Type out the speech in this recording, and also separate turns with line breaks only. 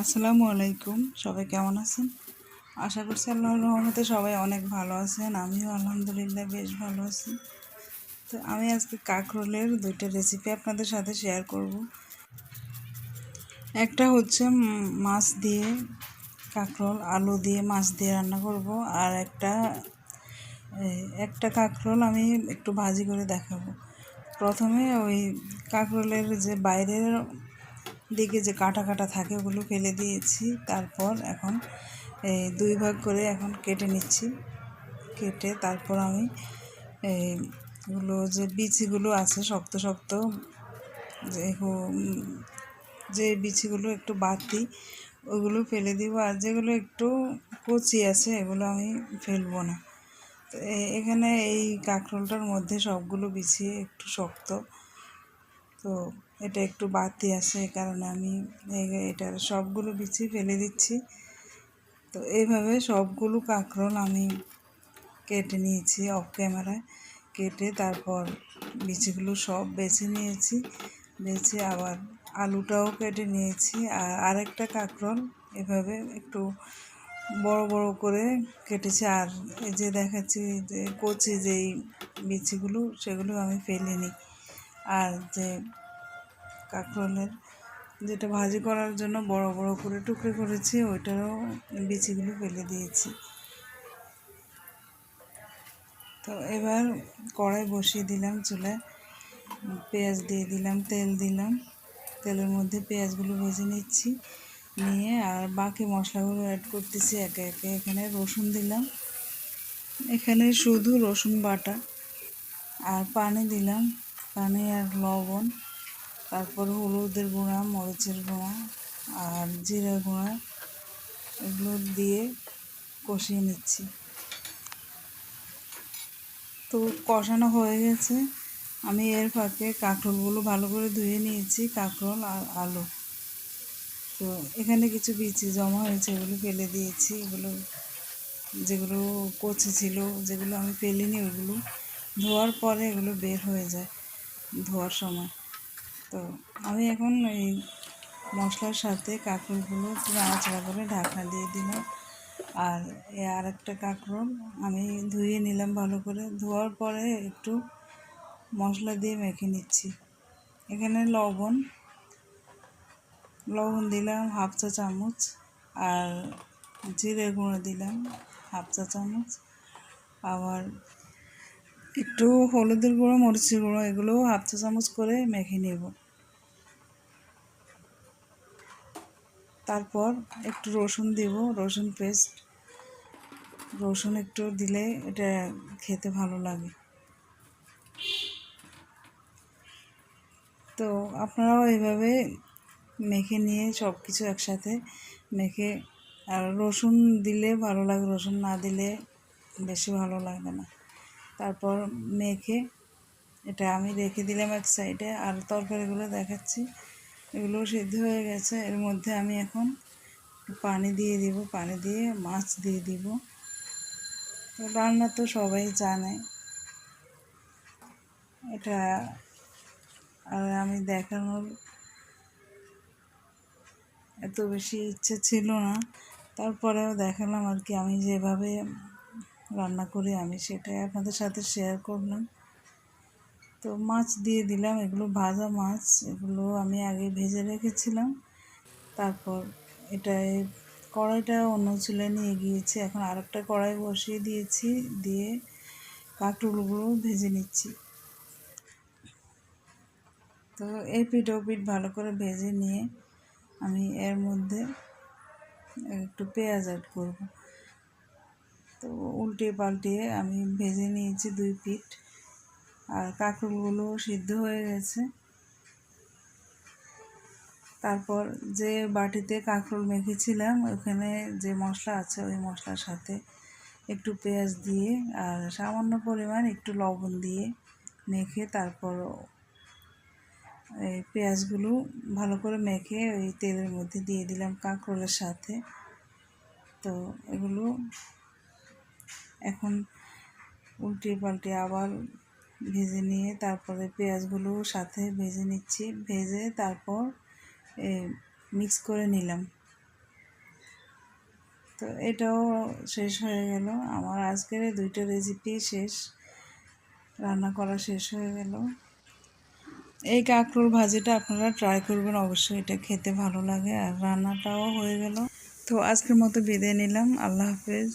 আসসালামু আলাইকুম। সবাই কেমন আছেন? আশা করছি আল্লাহর রহমতে সবাই অনেক ভালো আছেন। আমিও আলহামদুলিল্লাহ বেশ ভালো আছি। তো আমি আজকে কাঁকরোলের দুইটা রেসিপি আপনাদের সাথে শেয়ার করব। একটা হচ্ছে মাছ দিয়ে কাঁকরোল, আলু দিয়ে মাছ দিয়ে রান্না করব। আর একটা একটা কাঁকরোল আমি একটু ভাজি করে দেখাবো। প্রথমে ওই কাঁকরোলের যে বাইরের দিকে যে কাটা কাটা থাকে ওগুলো ফেলে দিয়েছি। তারপর এখন এই দুই ভাগ করে এখন কেটে নিচ্ছি। কেটে তারপর আমি এইগুলো যে বিচিগুলো আছে শক্ত শক্ত যে যে বিচিগুলো একটু বাতি ওগুলো ফেলে দিব আর যেগুলো একটু কচি আছে এগুলো আমি ফেলব না। তো এখানে এই কাঁকরোলটার মধ্যে সবগুলো বিছিয়ে একটু শক্ত। তো এটা একটু বাড়তি আসে কারণে আমি এটার সবগুলো বিচি ফেলে দিচ্ছি। তো এইভাবে সবগুলো কাঁকরোল আমি কেটে নিয়েছি অফ ক্যামেরায়। কেটে তারপর বিচিগুলো সব বেছে নিয়েছি, বেছে আবার আলুটাও কেটে নিয়েছি। আর আরেকটা কাঁকরোল এভাবে একটু বড় বড় করে কেটেছি। আর এই যে দেখাচ্ছি যে কচি যেই বিচিগুলো, সেগুলো আমি ফেলিনি। আর যে কাঁকরোলের যেটা ভাজি করার জন্য বড় বড় করে টুকরো করেছি, ওইটারও বিচিগুলো ফেলে দিয়েছি। তো এবার কড়াই বসিয়ে দিলাম চুলায়, পেঁয়াজ দিয়ে দিলাম, তেল দিলাম, তেলের মধ্যে পেঁয়াজগুলো ভেজে নিচ্ছি, নিয়ে আর বাকি মশলাগুলো অ্যাড করতেছি একে একে। এখানে রসুন দিলাম, এখানে শুধু রসুন বাটা আর পানি দিলাম, পানি আর লবণ। তারপর হলুদের গুঁড়া, মরিচের গুঁড়া আর জিরার গুঁড়া এগুলো দিয়ে কষিয়ে নিচ্ছি। তো কষানো হয়ে গেছে। আমি এর ফাঁকে কাঁকরোলগুলো ভালো করে ধুয়ে নিয়েছি, কাঁকরোল আর আলু। তো এখানে কিছু বিচি জমা হয়েছে, এগুলো ফেলে দিয়েছি। এগুলো যেগুলো কচি ছিল, যেগুলো আমি ফেলিনি ওগুলো ধোয়ার পরে এগুলো বের হয়ে যায় ধোয়ার সময়। তো আমি এখন এই মশলার সাথে কাঁকড়গুলো নাড়াচাড়া করে ঢাকনা দিয়ে দিলাম। আর এ আর একটা কাঁকরোল আমি ধুয়ে নিলাম ভালো করে। ধোয়ার পরে একটু মশলা দিয়ে মেখে নিচ্ছি। এখানে লবণ লবণ দিলাম হাফ চা চামচ আর জিরে গুঁড়ো দিলাম হাফ চা চামচ। আবার একটু হলুদের গুঁড়ো, মরিচের গুঁড়ো, এগুলোও হাফ চা চামচ করে মেখে নেব। তারপর একটু রসুন দেব, রসুন পেস্ট রসুন একটু দিলে এটা খেতে ভালো লাগে। তো আপনারাও এইভাবে মেখে নিয়ে সব কিছু একসাথে মেখে, আর রসুন দিলে ভালো লাগে, রসুন না দিলে বেশি ভালো লাগে না। তারপর মেখে, এটা আমি রেখে দিলাম এক সাইডে আর তরকারিগুলো দেখাচ্ছি। এগুলো সিদ্ধ হয়ে গেছে। এর মধ্যে আমি এখন পানি দিয়ে দিব, পানি দিয়ে মাছ দিয়ে দিব। তো রান্না তো সবাই জানে। এটা আর আমি দেখানোর এত বেশি ইচ্ছে ছিল না। তারপরেও দেখালাম আর কি, আমি যেভাবে রান্না করি আমি সেটাই আপনাদের সাথে শেয়ার করলাম। তো মাছ দিয়ে দিলাম, এগুলো ভাজা মাছ, এগুলো আমি আগে ভেজে রেখেছিলাম। তারপর এটা কড়াইটা অন্য চুলে নিয়ে গিয়েছি, এখন আরেকটা কড়াই বসিয়ে দিয়েছি, দিয়ে কাঁকরোলগুলো ভেজে নিচ্ছি। তো এই পিঠ ও পিঠ ভালো করে ভেজে নিয়ে আমি এর মধ্যে একটু পেঁয়াজ অ্যাড করব। তো উল্টিয়ে পাল্টিয়ে আমি ভেজে নিয়েছি দুই পিঠ। আর কাঁকরোলগুলো সিদ্ধ হয়ে গেছে। তারপর যে বাটিতে কাঁকরোল মেখেছিলাম, ওখানে যে মশলা আছে, ওই মশলার সাথে একটু পেঁয়াজ দিয়ে আর সামান্য পরিমাণ একটু লবণ দিয়ে মেখে তারপর এই পেঁয়াজগুলো ভালো করে মেখে ওই তেলের মধ্যে দিয়ে দিলাম কাঁকরোলের সাথে। তো এগুলো এখন উল্টিয়ে পাল্টে আবার ভেজে নিয়ে তারপরে পেঁয়াজগুলো সাথে ভেজে নিচ্ছি। ভেজে তারপর মিক্স করে নিলাম। তো এটাও শেষ হয়ে গেল। আমার আজকের দুইটা রেসিপি শেষ। রান্না করা শেষ হয়ে গেল। এই কাঁকরোল ভাজিটা আপনারা ট্রাই করবেন। অবশ্যই এটা খেতে ভালো লাগে। আর রান্নাটাও হয়ে গেল। তো আজকের মতো বিদায় নিলাম। আল্লাহ হাফেজ।